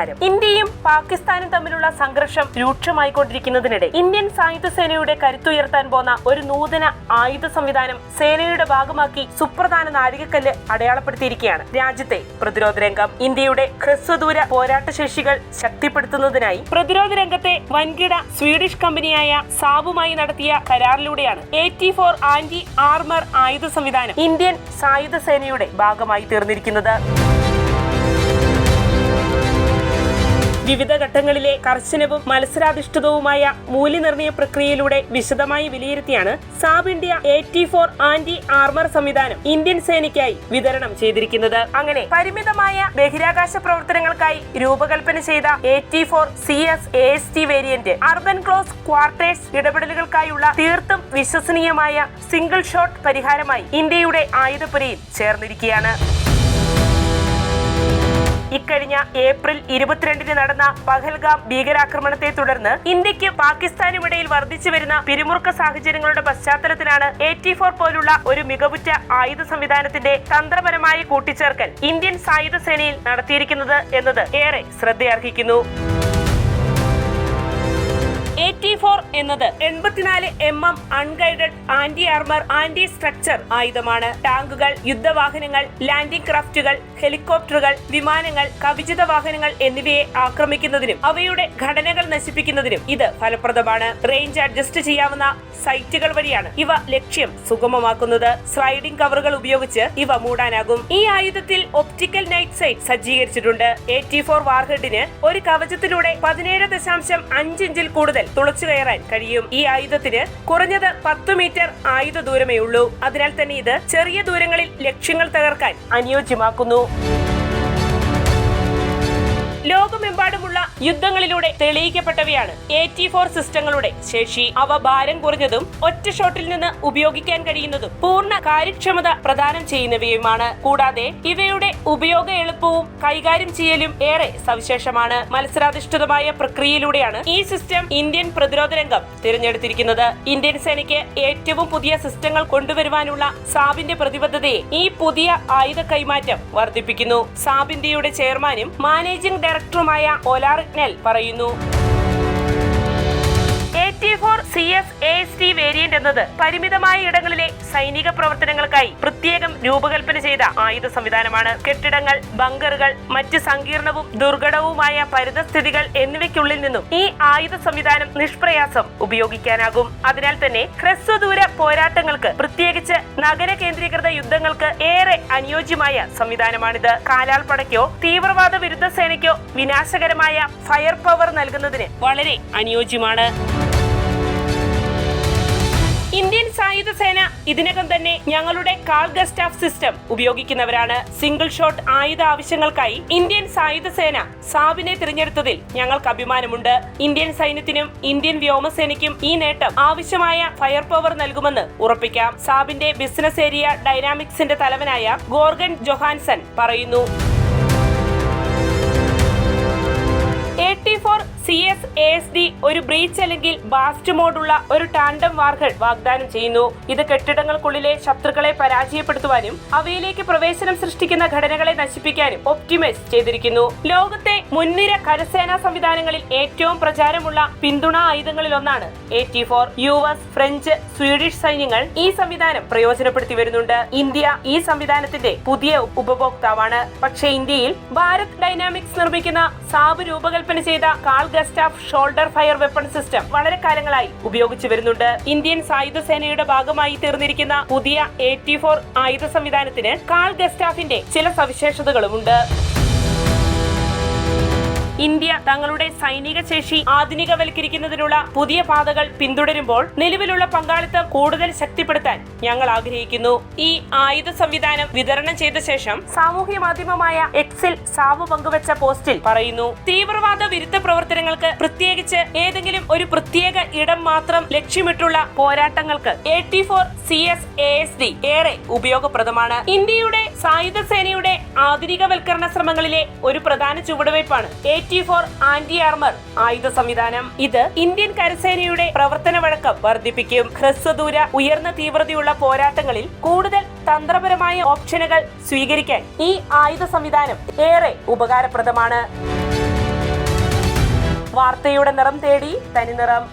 നമസ്കാരം ഇന്ത്യയും പാകിസ്ഥാനും തമ്മിലുള്ള സംഘർഷം രൂക്ഷമായിക്കൊണ്ടിരിക്കുന്നതിനിടെ ഇന്ത്യൻ സായുധ സേനയുടെ കരുത്തുയർത്താൻ പോന്ന ഒരു നൂതന ആയുധ സംവിധാനം സേനയുടെ ഭാഗമാക്കി സുപ്രധാന നാഴികക്കല്ല് അടയാളപ്പെടുത്തിയിരിക്കുകയാണ് രാജ്യത്തെ പ്രതിരോധ രംഗം. ഇന്ത്യയുടെ ഹ്രസ്വദൂര പോരാട്ട ശേഷികൾ ശക്തിപ്പെടുത്തുന്നതിനായി പ്രതിരോധ രംഗത്തെ വൻകിട സ്വീഡിഷ് കമ്പനിയായ സാബുമായി നടത്തിയ കരാറിലൂടെയാണ് എയ്റ്റി ഫോർ ആന്റി ആർമർ ആയുധ സംവിധാനം ഇന്ത്യൻ സായുധ സേനയുടെ ഭാഗമായി തീർന്നിരിക്കുന്നത്. വിവിധ ഘട്ടങ്ങളിലെ കർശനവും മത്സരാധിഷ്ഠിതവുമായ മൂല്യനിർണയ പ്രക്രിയയിലൂടെ വിശദമായി വിലയിരുത്തിയാണ് Saab India eighty four anti armour സംവിധാനം ഇന്ത്യൻ സേനയ്ക്കായി വിതരണം ചെയ്തിരിക്കുന്നത്. അങ്ങനെ പരിമിതമായ ബഹിരാകാശ പ്രവർത്തനങ്ങൾക്കായി രൂപകൽപ്പന ചെയ്ത eighty four C S A S T variant urban close quarters ഇടപെടലുകൾക്കായുള്ള തീർത്തും വിശ്വസനീയമായ സിംഗിൾ ഷോട്ട് പരിഹാരമായി ഇന്ത്യയുടെ ആയുധപ്പുരയിൽ ചേർന്നിരിക്കുകയാണ്. ഇക്കഴിഞ്ഞ ഏപ്രിൽ ഇരുപത്തിരണ്ടിന് നടന്ന പഹൽഗാം ഭീകരാക്രമണത്തെ തുടർന്ന് ഇന്ത്യക്കും പാകിസ്ഥാനും ഇടയിൽ വർദ്ധിച്ചു വരുന്ന പിരിമുറുക്ക സാഹചര്യങ്ങളുടെ പശ്ചാത്തലത്തിലാണ് എ ടി ഫോർ പോലുള്ള ഒരു മികവുറ്റ ആയുധ സംവിധാനത്തിന്റെ തന്ത്രപരമായ കൂട്ടിച്ചേർക്കൽ ഇന്ത്യൻ സായുധ സേനയിൽ നടത്തിയിരിക്കുന്നത് എന്നത് ഏറെ ശ്രദ്ധയർഹിക്കുന്നു. എയ്റ്റി ഫോർ എന്നത് എൺപത്തിനാല് M M unguided anti armour anti structure ആയുധമാണ്. ടാങ്കുകൾ യുദ്ധവാഹനങ്ങൾ ലാൻഡിംഗ് ക്രാഫ്റ്റുകൾ ഹെലികോപ്റ്ററുകൾ വിമാനങ്ങൾ കവിചിത വാഹനങ്ങൾ എന്നിവയെ ആക്രമിക്കുന്നതിനും അവയുടെ ഘടനകൾ നശിപ്പിക്കുന്നതിനും ഇത് ഫലപ്രദമാണ്. റേഞ്ച് അഡ്ജസ്റ്റ് ചെയ്യാവുന്ന സൈറ്റുകൾ വഴിയാണ് ഇവ ലക്ഷ്യം സുഗമമാക്കുന്നത്. സ്ലൈഡിംഗ് കവറുകൾ ഉപയോഗിച്ച് ഇവ മൂടാനാകും. ഈ ആയുധത്തിൽ ഒപ്റ്റിക്കൽ നൈറ്റ് സൈറ്റ് സജ്ജീകരിച്ചിട്ടുണ്ട്. എയ്റ്റി ഫോർ വാർഹെഡിന് ഒരു കവചത്തിലൂടെ പതിനേഴ് ദശാംശം അഞ്ച് ഇഞ്ചിൽ കൂടുതൽ തുളച്ചു കയറാൻ കഴിയും. ഈ ആയുധത്തിന് കുറഞ്ഞത് പത്ത് മീറ്റർ ആയുധ ദൂരമേ ഉള്ളൂ. അതിനാൽ തന്നെ ഇത് ചെറിയ ദൂരങ്ങളിൽ ലക്ഷ്യങ്ങൾ തകർക്കാൻ അനുയോജ്യമാക്കുന്നു. ലോകമെമ്പാടുമുള്ള യുദ്ധങ്ങളിലൂടെ തെളിയിക്കപ്പെട്ടവയാണ് എയ്റ്റി ഫോർ സിസ്റ്റങ്ങളുടെ ശേഷി. അവ ഭാരം കുറഞ്ഞതും ഒറ്റ ഷോട്ടിൽ നിന്ന് ഉപയോഗിക്കാൻ കഴിയുന്നതും പൂർണ കാര്യക്ഷമത പ്രദാനം ചെയ്യുന്നവയുമാണ്. കൂടാതെ ഇവയുടെ ഉപയോഗ എളുപ്പവും കൈകാര്യം ചെയ്യലും ഏറെ സവിശേഷമാണ്. മത്സരാധിഷ്ഠിതമായ പ്രക്രിയയിലൂടെയാണ് ഈ സിസ്റ്റം ഇന്ത്യൻ പ്രതിരോധ രംഗം തിരഞ്ഞെടുത്തിരിക്കുന്നത്. ഇന്ത്യൻ സേനയ്ക്ക് ഏറ്റവും പുതിയ സിസ്റ്റങ്ങൾ കൊണ്ടുവരുവാനുള്ള സാബിന്റെ പ്രതിബദ്ധതയെ ഈ പുതിയ ആയുധ കൈമാറ്റം വർദ്ധിപ്പിക്കുന്നു. സാബ് ഇന്ത്യയുടെ ചെയർമാനും മാനേജിംഗ് ഡയറക്ടറുമായ ഒലാറിഗ്നൽ പറയുന്നു. Four C S A S T variant എന്നത് പരിമിതമായ ഇടങ്ങളിലെ സൈനിക പ്രവർത്തനങ്ങൾക്കായി പ്രത്യേകം രൂപകൽപ്പന ചെയ്ത ആയുധ സംവിധാനമാണ്. കെട്ടിടങ്ങൾ ബങ്കറുകൾ മറ്റ് സങ്കീർണവും ദുർഘടവുമായ പരിതസ്ഥിതികൾ എന്നിവയ്ക്കുള്ളിൽ നിന്നും ഈ ആയുധ സംവിധാനം നിഷ്പ്രയാസം ഉപയോഗിക്കാനാകും. അതിനാൽ തന്നെ ഹ്രസ്വദൂര പോരാട്ടങ്ങൾക്ക് പ്രത്യേകിച്ച് നഗര കേന്ദ്രീകൃത യുദ്ധങ്ങൾക്ക് ഏറെ അനുയോജ്യമായ സംവിധാനമാണിത്. കാലാൾപ്പടയ്ക്കോ തീവ്രവാദ വിരുദ്ധ സേനയ്ക്കോ വിനാശകരമായ ഫയർ പവർ നൽകുന്നതിന് വളരെ അനുയോജ്യമാണ്. സായുധ സേന. ഇതിനകം തന്നെ ഞങ്ങളുടെ കാൾ ഗസ്റ്റാഫ് സിസ്റ്റം ഉപയോഗിക്കുന്നവരാണ്. സിംഗിൾ ഷോട്ട് ആയുധ ആവശ്യങ്ങൾക്കായി ഇന്ത്യൻ സായുധ സേന സാബിനെ തിരഞ്ഞെടുത്തതിൽ ഞങ്ങൾക്ക് അഭിമാനമുണ്ട്. ഇന്ത്യൻ സൈന്യത്തിനും ഇന്ത്യൻ വ്യോമസേനയ്ക്കും ഈ നേട്ടം ആവശ്യമായ ഫയർ പവർ നൽകുമെന്ന് ഉറപ്പിക്കാം. സാബിന്റെ ബിസിനസ് ഏരിയ ഡൈനാമിക്സിന്റെ തലവനായ ഗോർഗൻ ജൊഹാൻസൺ പറയുന്നു. Eighty four C S A S D ഒരു ബ്രീച്ച് അല്ലെങ്കിൽ ബാസ്റ്റ് മോഡുള്ള ഒരു ടാൻഡം വാർഹെഡ് വാഗ്ദാനം ചെയ്യുന്നു. ഇത് കെട്ടിടങ്ങൾക്കുള്ളിലെ ശത്രുക്കളെ പരാജയപ്പെടുത്തുവാനും അവയിലേക്ക് പ്രവേശനം സൃഷ്ടിക്കുന്ന ഘടനകളെ നശിപ്പിക്കാനും ഒപ്റ്റിമൈസ് ചെയ്തിരിക്കുന്നു. ലോകത്തെ മുൻനിര കരസേനാ സംവിധാനങ്ങളിൽ ഏറ്റവും പ്രചാരമുള്ള പിന്തുണ ആയുധങ്ങളിൽ ഒന്നാണ് eighty four U S French Swedish സൈന്യങ്ങൾ ഈ സംവിധാനം പ്രയോജനപ്പെടുത്തി വരുന്നുണ്ട്. ഇന്ത്യ ഈ സംവിധാനത്തിന്റെ പുതിയ ഉപഭോക്താവാണ്. പക്ഷേ ഇന്ത്യയിൽ ഭാരത് ഡൈനാമിക്സ് നിർമ്മിക്കുന്ന സാബ് രൂപകൽപ്പന ചെയ്ത Carl Gustaf shoulder fire weapon system വളരെ കാലങ്ങളായി ഉപയോഗിച്ചു വരുന്നുണ്ട്. ഇന്ത്യൻ സായുധ സേനയുടെ ഭാഗമായി തീർന്നിരിക്കുന്ന പുതിയ എയ്റ്റി ഫോർ ആയുധ സംവിധാനത്തിന് കാൾ ഗസ്റ്റാഫിന്റെ ചില സവിശേഷതകളുമുണ്ട്. ഇന്ത്യ തങ്ങളുടെ സൈനിക ശേഷി ആധുനികവൽക്കരിക്കുന്നതിനുള്ള പുതിയ പാതകൾ പിന്തുടരുമ്പോൾ നിലവിലുള്ള പങ്കാളിത്തം കൂടുതൽ ശക്തിപ്പെടുത്താൻ ഞങ്ങൾ ആഗ്രഹിക്കുന്നു. ഈ ആയുധ സംവിധാനം വിതരണം ചെയ്ത ശേഷം സാമൂഹ്യ മാധ്യമമായ എക്സിൽ സാവു പങ്കുവച്ച പോസ്റ്റിൽ പറയുന്നു തീവ്രവാദ വിരുദ്ധ പ്രവർത്തനങ്ങൾക്ക് പ്രത്യേകിച്ച് ഏതെങ്കിലും ഒരു പ്രത്യേക ഇടം മാത്രം ലക്ഷ്യമിട്ടുള്ള പോരാട്ടങ്ങൾക്ക് eighty four C S A S D ഏറെ ഉപയോഗപ്രദമാണ്. ഇന്ത്യയുടെ സായുധ സേനയുടെ ആധുനികവൽക്കരണ ശ്രമങ്ങളിലെ ഒരു പ്രധാന ചുവടുവയ്പ്പാണ് എയ്റ്റി ഫോർ ആന്റി ആർമർ ആയുധ സംവിധാനം. ഇത് ഇന്ത്യൻ കരസേനയുടെ പ്രവർത്തന വഴക്കം വർദ്ധിപ്പിക്കും. ഹ്രസ്വദൂര ഉയർന്ന തീവ്രതയുള്ള പോരാട്ടങ്ങളിൽ കൂടുതൽ തന്ത്രപരമായ ഓപ്ഷനുകൾ സ്വീകരിക്കാൻ ഈ ആയുധ സംവിധാനം ഏറെ ഉപകാരപ്രദമാണ്. വാർത്തയുടെ നിറം തേടി തനിനിറം